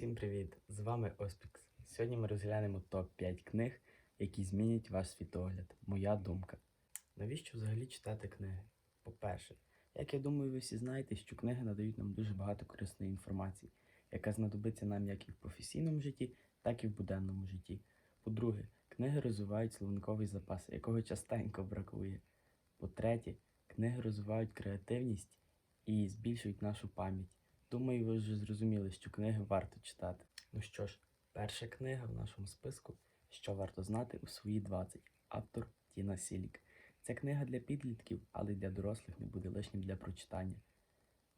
Всім привіт! З вами Оспікс. Сьогодні ми розглянемо топ-5 книг, які змінять ваш світогляд. Моя думка. Навіщо взагалі читати книги? По-перше, як я думаю, ви всі знаєте, що книги надають нам дуже багато корисної інформації, яка знадобиться нам як і в професійному житті, так і в буденному житті. По-друге, книги розвивають словниковий запас, якого частенько бракує. По-третє, книги розвивають креативність і збільшують нашу пам'ять. Думаю, ви вже зрозуміли, що книги варто читати. Ну що ж, перша книга в нашому списку Що варто знати у свої 20. Автор Тіна Сілік. Ця книга для підлітків, але й для дорослих не буде лишнім для прочитання.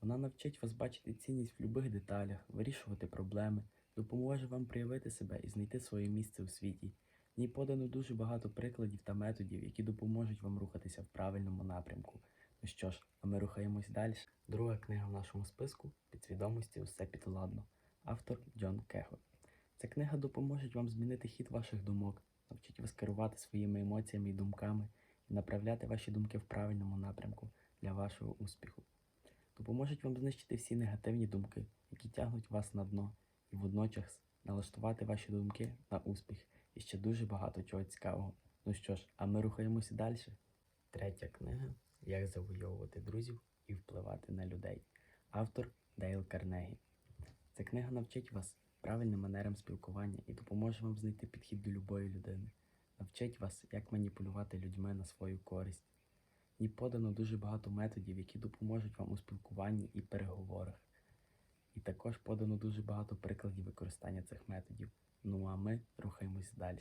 Вона навчить вас бачити цінність в будь-яких деталях, вирішувати проблеми, допоможе вам проявити себе і знайти своє місце у світі. В ній подано дуже багато прикладів та методів, які допоможуть вам рухатися в правильному напрямку. Ну що ж, а ми рухаємось далі. Друга книга в нашому списку Підсвідомості усе підладно. Автор Джон Кего. Ця книга допоможе вам змінити хід ваших думок, навчить вас керувати своїми емоціями і думками і направляти ваші думки в правильному напрямку для вашого успіху. Допоможуть вам знищити всі негативні думки, які тягнуть вас на дно, і водночас налаштувати ваші думки на успіх і ще дуже багато чого цікавого. Ну що ж, а ми рухаємося далі. Третя книга Як завойовувати друзів і впливати на людей. Автор Дейл Карнегі. Ця книга навчить вас правильним манерам спілкування і допоможе вам знайти підхід до любої людини. Навчить вас, як маніпулювати людьми на свою користь. Ній подано дуже багато методів, які допоможуть вам у спілкуванні і переговорах. І також подано дуже багато прикладів використання цих методів. Ну а ми рухаємось далі.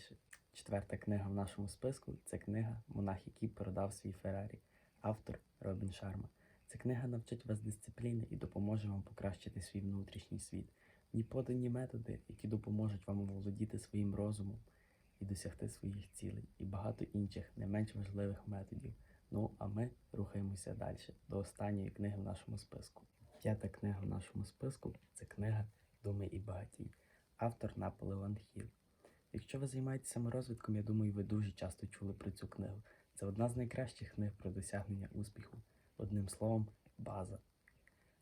Четверта книга в нашому списку це книга Монах, який продав свій Феррарі. Автор Робін Шарма. Ця книга навчить вас дисципліни і допоможе вам покращити свій внутрішній світ. В ній подані методи, які допоможуть вам оволодіти своїм розумом і досягти своїх цілей, і багато інших не менш важливих методів. Ну а ми рухаємося далі до останньої книги в нашому списку. П'ята книга в нашому списку це книга Думи і багатій. Автор Наполеон Хіл. Якщо ви займаєтеся саморозвитком, я думаю, ви дуже часто чули про цю книгу. Це одна з найкращих книг про досягнення успіху. Одним словом, база.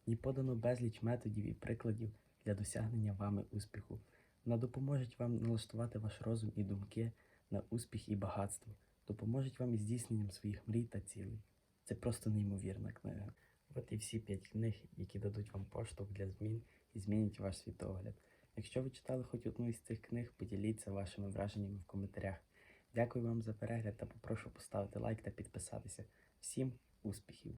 В подано безліч методів і прикладів для досягнення вами успіху. Вона допоможе вам налаштувати ваш розум і думки на успіх і багатство, допоможуть вам із здійсненням своїх мрій та цілей. Це просто неймовірна книга. От і всі п'ять книг, які дадуть вам поштовх для змін і змінять ваш світогляд. Якщо ви читали хоч одну із цих книг, поділіться вашими враженнями в коментарях. Дякую вам за перегляд та попрошу поставити лайк та підписатися. Всім успіхів!